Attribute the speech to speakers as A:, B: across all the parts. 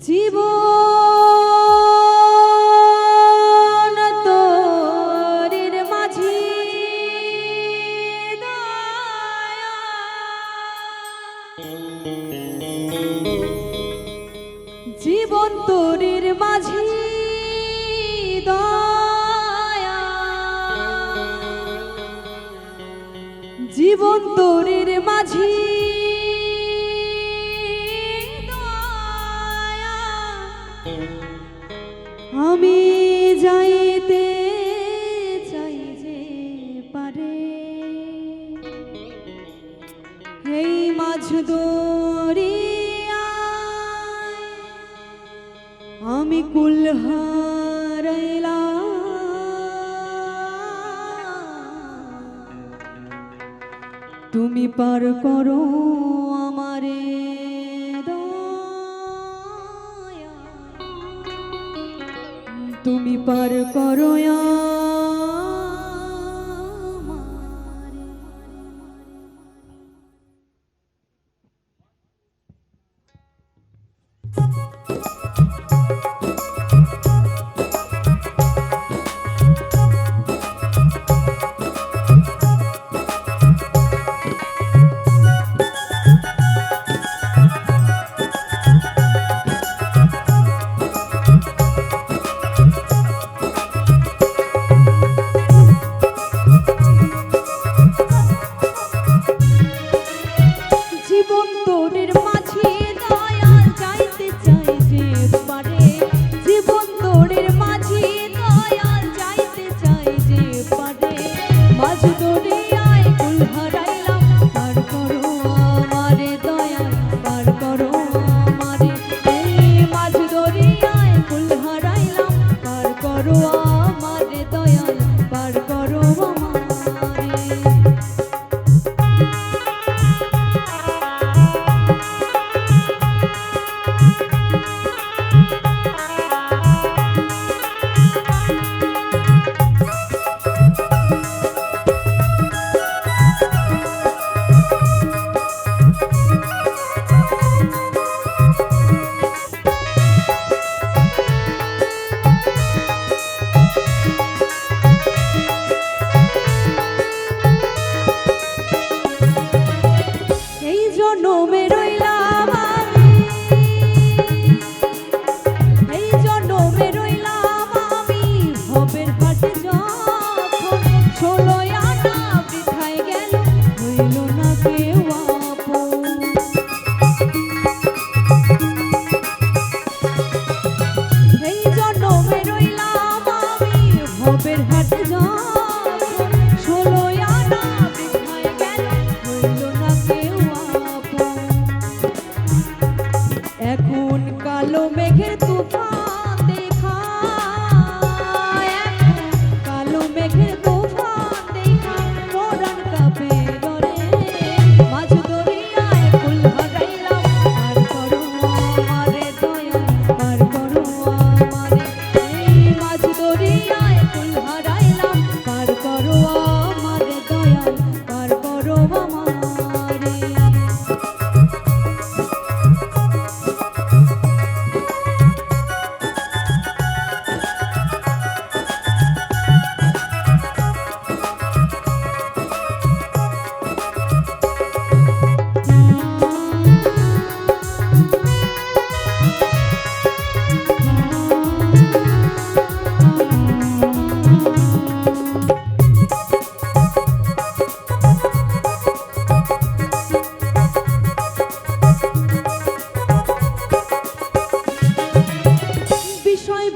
A: জীবন তোরের মাঝি জীবন তোরের মাঝি জীবন তোর এই মাঝ আমি কুলহারাইলা। তুমি পার করো আমারে তুমি পার করো Thank you. Hope it had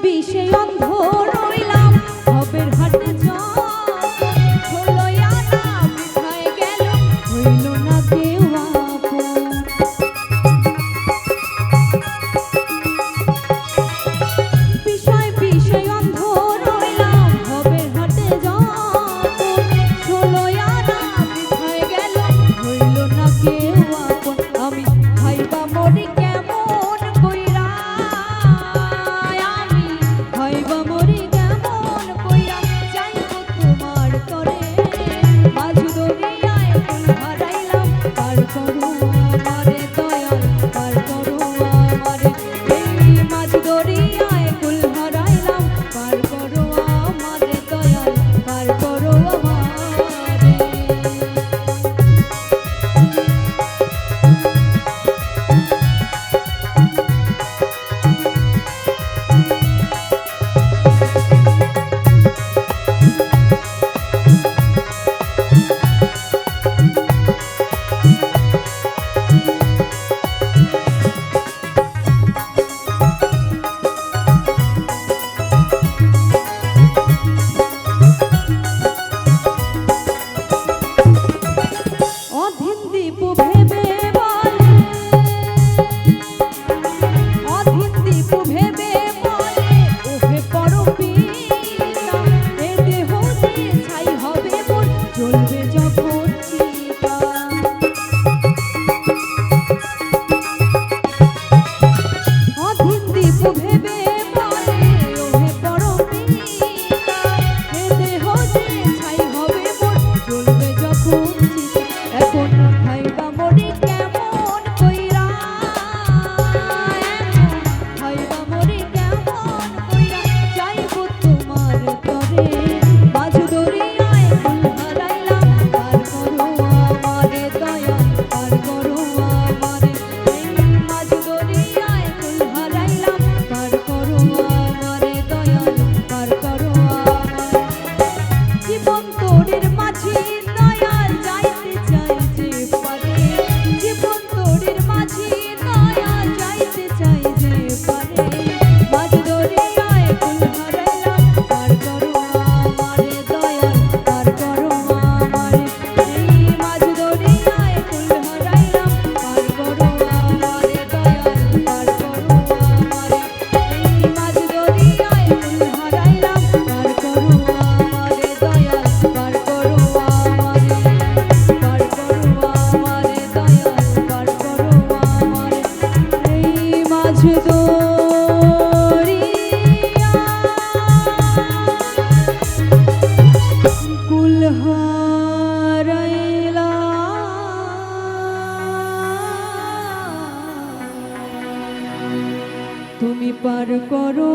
A: বিষয় অন্ধ পার করো